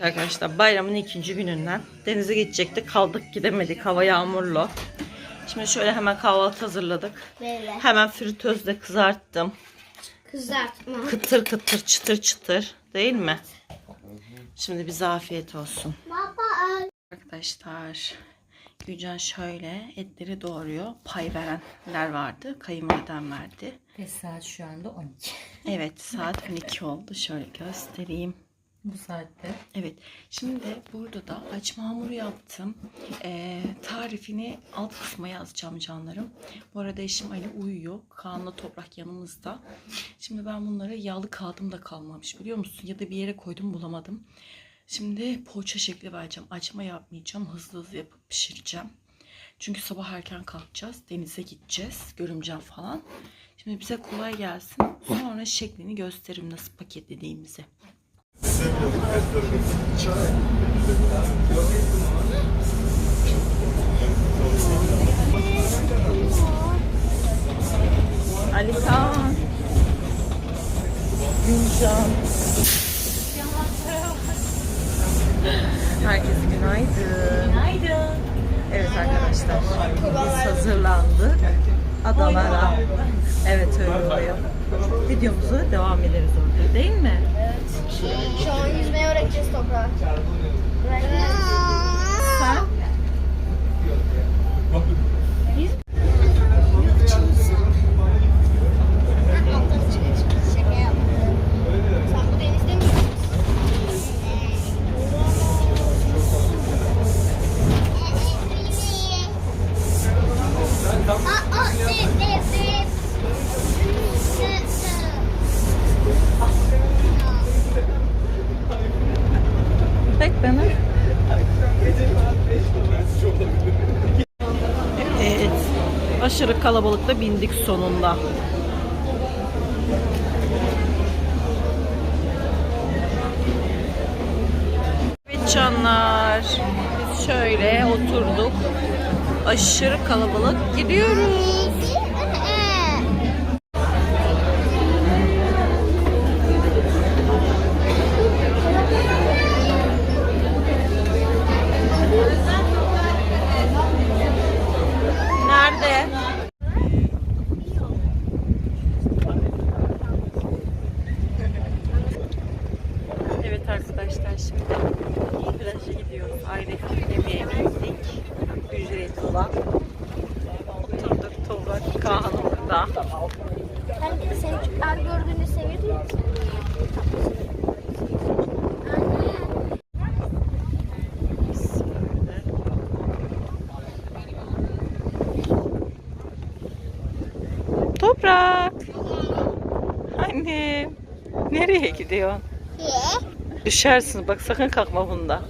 Arkadaşlar bayramın ikinci gününden denize gidecektik. Kaldık gidemedik. Hava yağmurlu. Şimdi şöyle hemen kahvaltı hazırladık. Böyle. Hemen fritözde kızarttım. Kızartma. Kıtır kıtır çıtır çıtır değil mi? Şimdi bize afiyet olsun. Baba Arkadaşlar Gülcan şöyle etleri doğruyor. Pay verenler vardı. Kayınvaliden verdi. Ve saat şu anda 12. Evet saat 12 oldu. Şöyle göstereyim. Bu saatte. Evet. Şimdi burada da açma hamuru yaptım. Ee, tarifini alt kısma yazacağım canlarım. Bu arada eşim Ali uyuyor. Kaan'la Toprak yanımızda. Şimdi ben bunları yağlı kağıdım da kalmamış biliyor musun? Ya da bir yere koydum bulamadım. Şimdi poğaça şekli vereceğim. Açma yapmayacağım. Hızlı hızlı yapıp pişireceğim. Çünkü sabah erken kalkacağız. Denize gideceğiz. Görümcem falan. Şimdi bize kolay gelsin. Sonra şeklini gösteririm nasıl paketlediğimizi. Ali Kaan. Gülcan. Herkese günaydın. Günaydın. Evet arkadaşlar. Biz hazırlandık. Adalara. Evet öyle oluyor. Videomuza devam ederiz orada değil mi? Şu an yüzmeyi öğreteceğiz toprağa. Sen? Aşırı kalabalıkta bindik sonunda. Evet canlar. Biz şöyle oturduk. Aşırı kalabalık gidiyoruz. Olan. Oturduk Toprak Kaan orada. Sen de seni her gördüğünü seviyor musun? Toprak. Annem. Nereye gidiyorsun? Düşersin bak sakın kalkma bunda.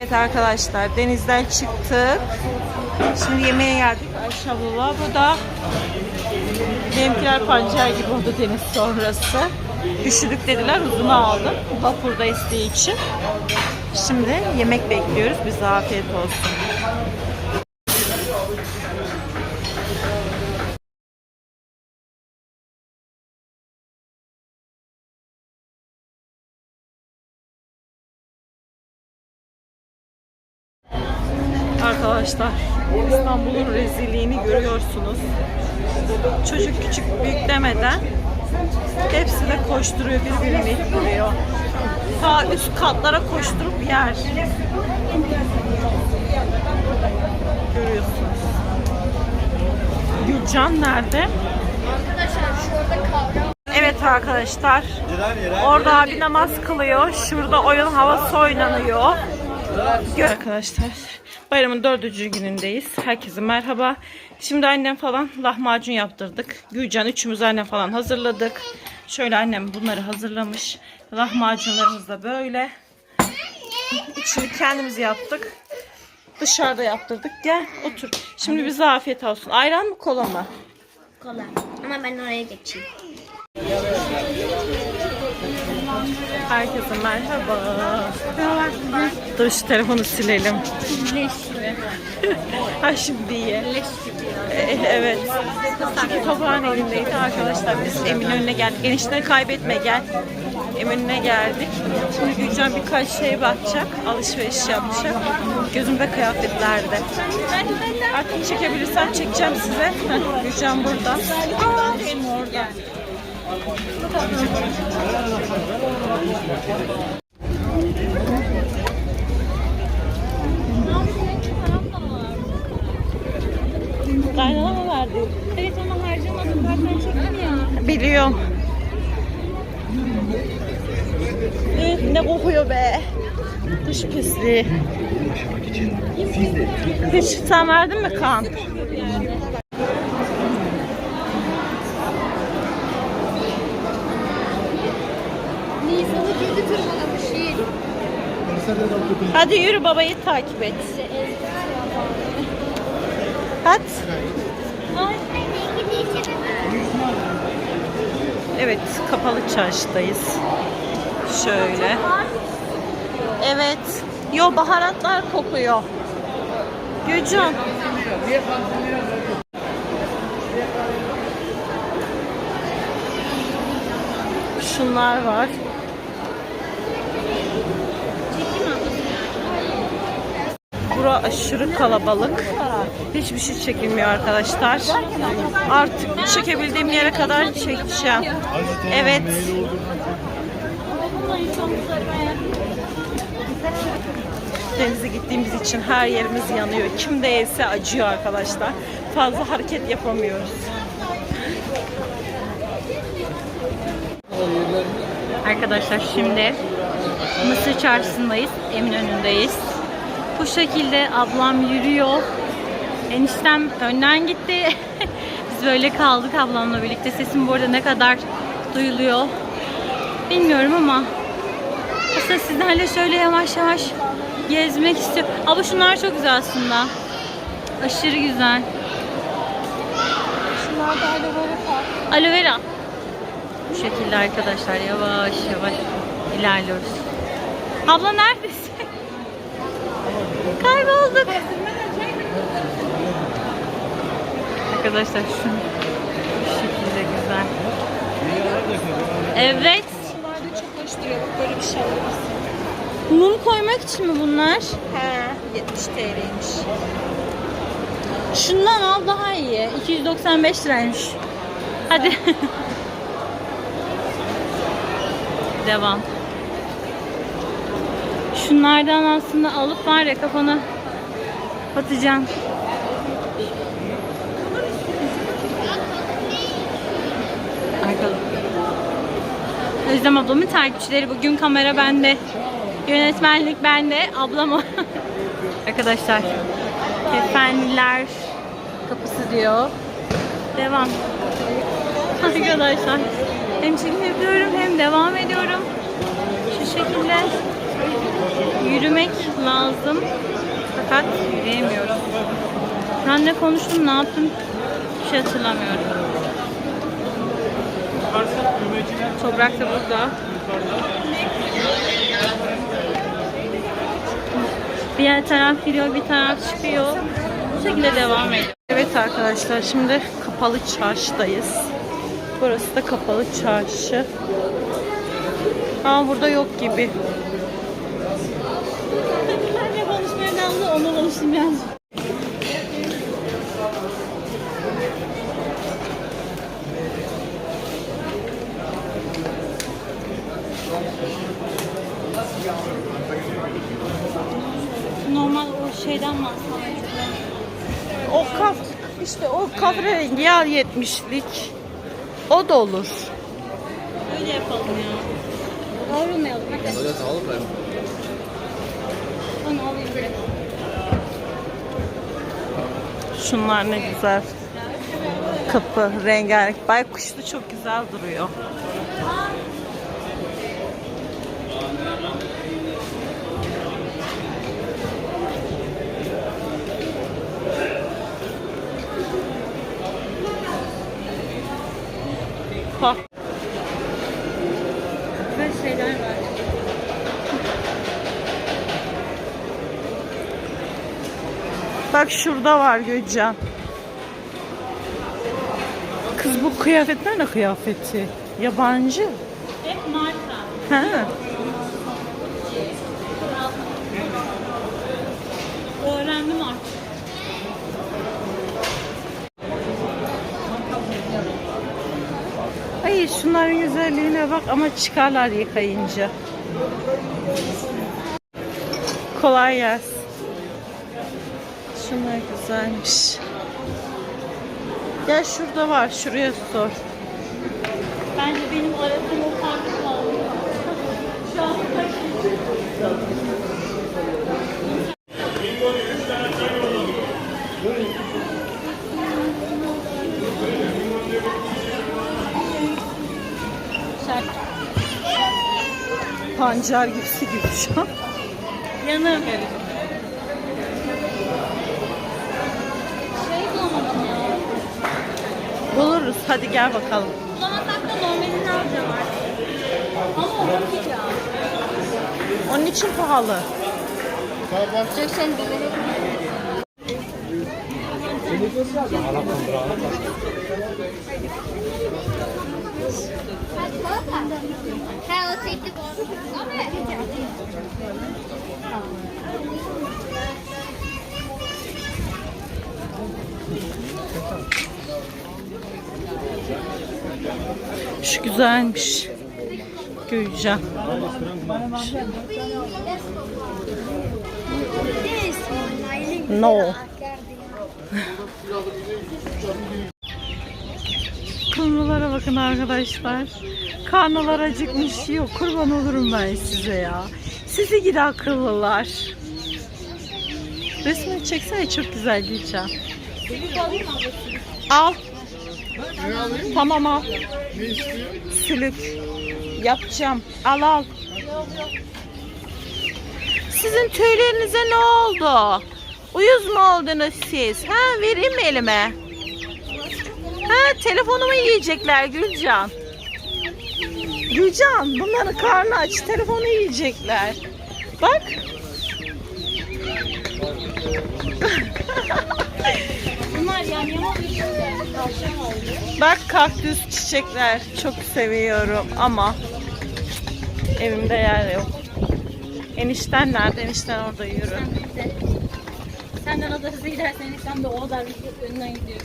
Evet arkadaşlar denizden çıktık. Şimdi yemeğe geldik Ayşe. Bu da benimkiler pancar gibi oldu deniz sonrası. Üşüdük dediler uzun aldım. Vapurda isteği için. Şimdi yemek bekliyoruz. Bize afiyet olsun. Arkadaşlar İstanbul'un rezilliğini görüyorsunuz. Çocuk küçük büyük demeden hepsi de koşturuyor birbirini ittiriyor. Ta üst katlara koşturup yer. Görüyorsunuz. Gülcan nerede? Arkadaşlar şurada kavram. Evet arkadaşlar. Orada abi namaz kılıyor. Şurada oyun havası oynanıyor. Gör arkadaşlar. Bayramın dördüncü günündeyiz. Herkese merhaba. Şimdi annem falan lahmacun yaptırdık. Gülcan üçümüz annem falan hazırladık. Şöyle annem bunları hazırlamış. Lahmacunlarımız da böyle. İçini kendimiz yaptık. Dışarıda yaptırdık. Gel otur. Şimdi bize afiyet olsun. Ayran mı kola mı? Kolay. Ama ben oraya geçeyim. Herkese merhaba. Dur şu telefonu silelim. Leş ha şimdi iyi. Ee, evet. Çünkü papağan elindeydi arkadaşlar. Biz Eminönü'ne geldik. Enişteni kaybetme gel. Eminönü'ne geldik. Şimdi Gülcan birkaç şeye bakacak. Alışveriş yapacak. Gözümde kıyafetlerde. Artık çekebilirsem çekeceğim size. Gülcan burada. Aa, benim orada. Kaynana mı verdi? Evet ama harcamadım. Zaten çektim ya. Biliyorum. Üf, ne kokuyor be. Kuş pisliği. Hiç sen verdin mi kan? Hadi yürü babayı takip et. Hadi. Evet, kapalı çarşıdayız. Şöyle. Evet. Yo baharatlar kokuyor. Gülcan. Şunlar var. Bura aşırı kalabalık. Hiçbir şey çekilmiyor arkadaşlar. Artık çekebildiğim yere kadar çekeceğim. Evet. Denize gittiğimiz için her yerimiz yanıyor. Kim değilse acıyor arkadaşlar. Fazla hareket yapamıyoruz. Arkadaşlar şimdi Mısır Çarşısı'ndayız. Eminönü'ndeyiz. Bu şekilde ablam yürüyor. Eniştem önden gitti. Biz böyle kaldık ablamla birlikte. Sesim bu arada ne kadar duyuluyor bilmiyorum ama aslında sizlerle şöyle yavaş yavaş gezmek istiyorum. Ama şunlar çok güzel aslında. Aşırı güzel. Şunlar da böyle farklı. Aloe vera. Bu şekilde arkadaşlar yavaş yavaş ilerliyoruz. Abla neredesin? Kaybolduk. Arkadaşlar şu şekilde güzel. Evet. Çok hoş duruyor. Böyle bir şey. Mum koymak için mi bunlar? He. 70 TL'ymiş. Şundan al daha iyi. 295 liraymış. Hadi. Devam. Şunlardan aslında alıp var ya kafana batacağım. Arkalı. Özlem ablamın takipçileri bugün kamera bende. Yönetmenlik bende. Ablam o. Arkadaşlar. Efendiler kapısı diyor. Devam. Arkadaşlar. Hem çekim yapıyorum hem devam ediyorum. Şu şekilde yürümek lazım. Fakat yürüyemiyorum. Ben ne konuştum, ne yaptım bir şey hatırlamıyorum. Toprak da burada. Bir taraf giriyor, bir taraf çıkıyor. Bu şekilde devam ediyor. Evet arkadaşlar şimdi kapalı çarşıdayız. Burası da kapalı çarşı. Aa burada yok gibi. Ben de konuşmaya kaldı, onu konuştum biraz. Normal o şeyden bahsediyorum. O kaf işte o kahverengi ya 70'lik. O da olur. Öyle yapalım ya. Ayrılmayalım. Onu alayım direkt. Şunlar ne güzel. Kapı rengarenk. Baykuşlu çok güzel duruyor. Bak. Böyle şeyler var. Bak şurada var Gülcan. Kız bu kıyafetler ne kıyafeti? Yabancı. Hep marka. Ha. Öğrendim artık. Ay şunların güzelliğine bak ama çıkarlar yıkayınca. Kolay gelsin. Şunlar güzelmiş. Gel şurada var. Şuraya sor. Bence benim aradığım o farkı kaldı. Şu an. Pancar gibisi gibi şu an. Yanım. Şey bulamadım ya. Buluruz. Hadi gel bakalım. Bulamasak da normalini alacağım artık. Ama o ya. Onun için pahalı. Göksen bir Ha o tekli Şu güzelmiş. Gülcan. No. Kumrulara bakın arkadaşlar. Karnılar acıkmış yok. Kurban olurum ben size ya. Sizi gidi akıllılar. Resmini çeksene çok güzel Gülcan. Al. Tamam al. Sülük. Yapacağım. Al al. Sizin tüylerinize ne oldu? Uyuz mu oldunuz siz? Ha vereyim mi elime? Ha telefonumu yiyecekler Gülcan. Gülcan bunların karnı aç telefonu yiyecekler. Bak. Bak kaktüs çiçekler çok seviyorum ama evimde yer yok. Enişten nerede? Enişten orada yürü. Senden o da hızlı gidersen sen de o da önünden gidiyor.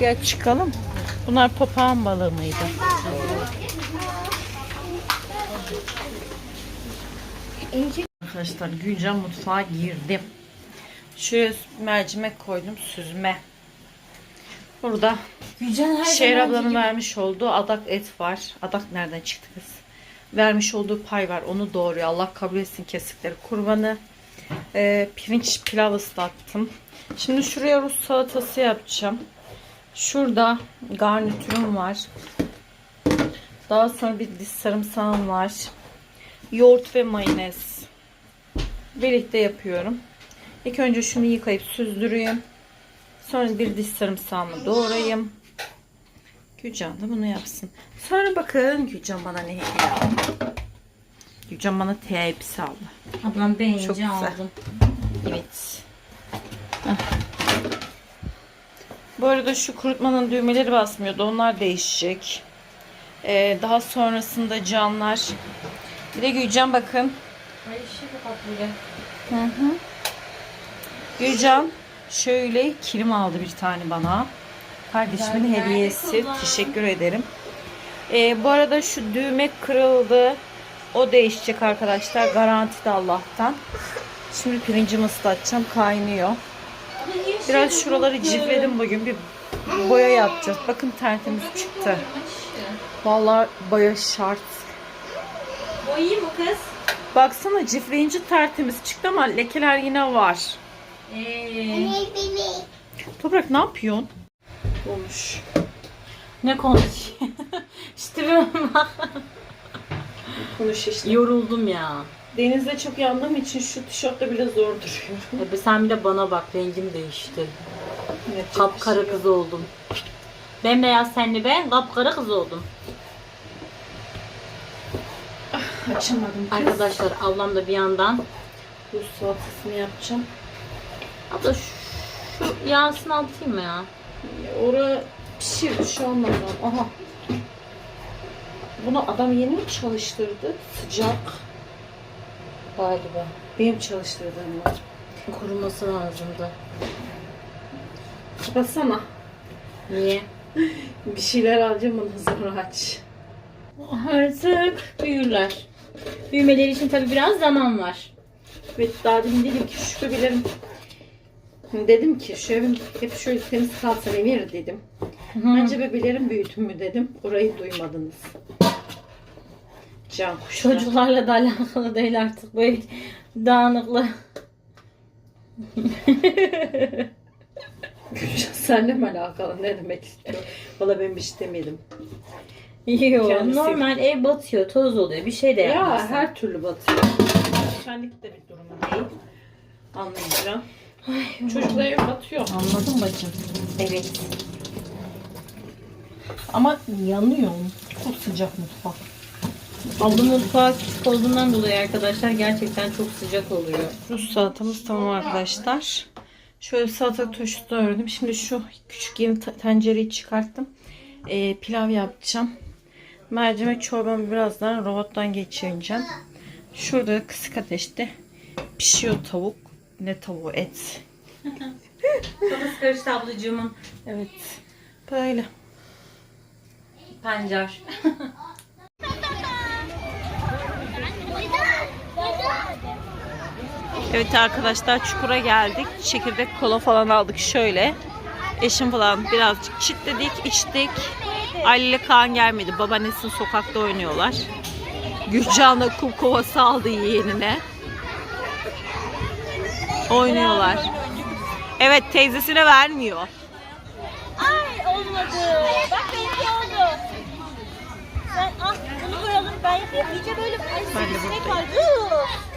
Gel çıkalım. Bunlar papağan balığı mıydı? Arkadaşlar Gülcan mutfağa girdim. Şuraya mercimek koydum süzme. Burada Gülcan her Şehir ablanın vermiş olduğu adak et var. Adak nereden çıktı kız? Vermiş olduğu pay var. Onu doğruyor. Allah kabul etsin kesikleri kurbanı. Ee, pirinç pilav ıslattım. Şimdi şuraya Rus salatası yapacağım. Şurada garnitürüm var. Daha sonra bir diş sarımsağım var. Yoğurt ve mayonez. Birlikte yapıyorum. İlk önce şunu yıkayıp süzdüreyim. Sonra bir diş sarımsağımı doğrayayım. Gülcan da bunu yapsın. Sonra bakın Gülcan bana ne hediye aldı. Gülcan bana tepsi aldı. Ablam beğenince Çok güzel. aldım. Evet. Heh. Bu arada şu kurutmanın düğmeleri basmıyordu. Onlar değişecek. Ee, daha sonrasında camlar. Bir de Gülcan bakın. Ay şey kapat böyle. Hı hı. Gülcan şöyle kilim aldı bir tane bana. Kardeşimin hediyesi. Teşekkür ederim. Ee, bu arada şu düğme kırıldı. O değişecek arkadaşlar. Garanti de Allah'tan. Şimdi pirincimi ıslatacağım. Kaynıyor. Biraz şuraları cifledim bugün. Bir boya yapacağız. Bakın tertemiz çıktı. Vallahi boya şart. Boyayayım mı kız? Baksana cifleyince tertemiz çıktı ama lekeler yine var. Ee, Toprak ne yapıyorsun? Olmuş. ne konuş? işte ben Konuş işte. yoruldum ya. Denizde çok yandığım için şu tişörtle bile zor duruyorum. Tabii sen bir de bana bak rengim değişti. Kapkara bir şey yok. kız oldum. Bembeyaz senli ben kapkara kız oldum. Açamadım kız. Arkadaşlar ablam da bir yandan Rus salatasını yapacağım. abla şu, şu yağsını atayım mı ya? Orada pişir bir şey olmaz. Aha. Bunu adam yeni mi çalıştırdı? Sıcak. Galiba. Benim çalıştırdığım var. Kuruması lazımdı. Kapatsana. Niye? Bir şeyler alacağım onu sonra aç. Artık büyürler. Büyümeleri için tabii biraz zaman var. Ve daha demin dedim ki şu bebeğlerim dedim ki şu evim hep şöyle temiz kalsa verir dedim. Bence bebelerin büyütün mü dedim. Orayı duymadınız. Can kuşlar. Çocuklarla da alakalı değil artık böyle dağınıklı. Senle mi alakalı ne demek istiyor? Valla ben bir şey demedim. Yok Kendisi- normal ev batıyor toz oluyor bir şey de Ya yapmazsın. her türlü batıyor. Şenlik de bir durumu değil. Anlayacağım. Çocuklar ev batıyor. Anladım bacım. Evet. Ama yanıyor. Çok sıcak mutfak. Abla mutfağı küçük olduğundan dolayı arkadaşlar gerçekten çok sıcak oluyor. Rus salatamız tamam arkadaşlar. Şöyle salatalık turşusu da ördüm. Şimdi şu küçük yeni te- tencereyi çıkarttım. Ee, pilav yapacağım. Mercimek çorbamı birazdan robottan geçireceğim. Şurada kısık ateşte pişiyor tavuk. Ne tavuğu et. Kafası karıştı ablacığımın Evet. Böyle. pancar. Evet arkadaşlar çukura geldik. Çekirdek kola falan aldık şöyle. Eşim falan birazcık çitledik, içtik. Ali ile Kaan gelmedi. Babaannesinin sokakta oynuyorlar. Gülcan da kum kovası aldı yeğenine. Oynuyorlar. Evet teyzesine vermiyor. Ay olmadı. Bak benimki oldu. Sen ah bunu koyalım ben yapayım. İyice böyle ay, Ben de buradayım. Iı.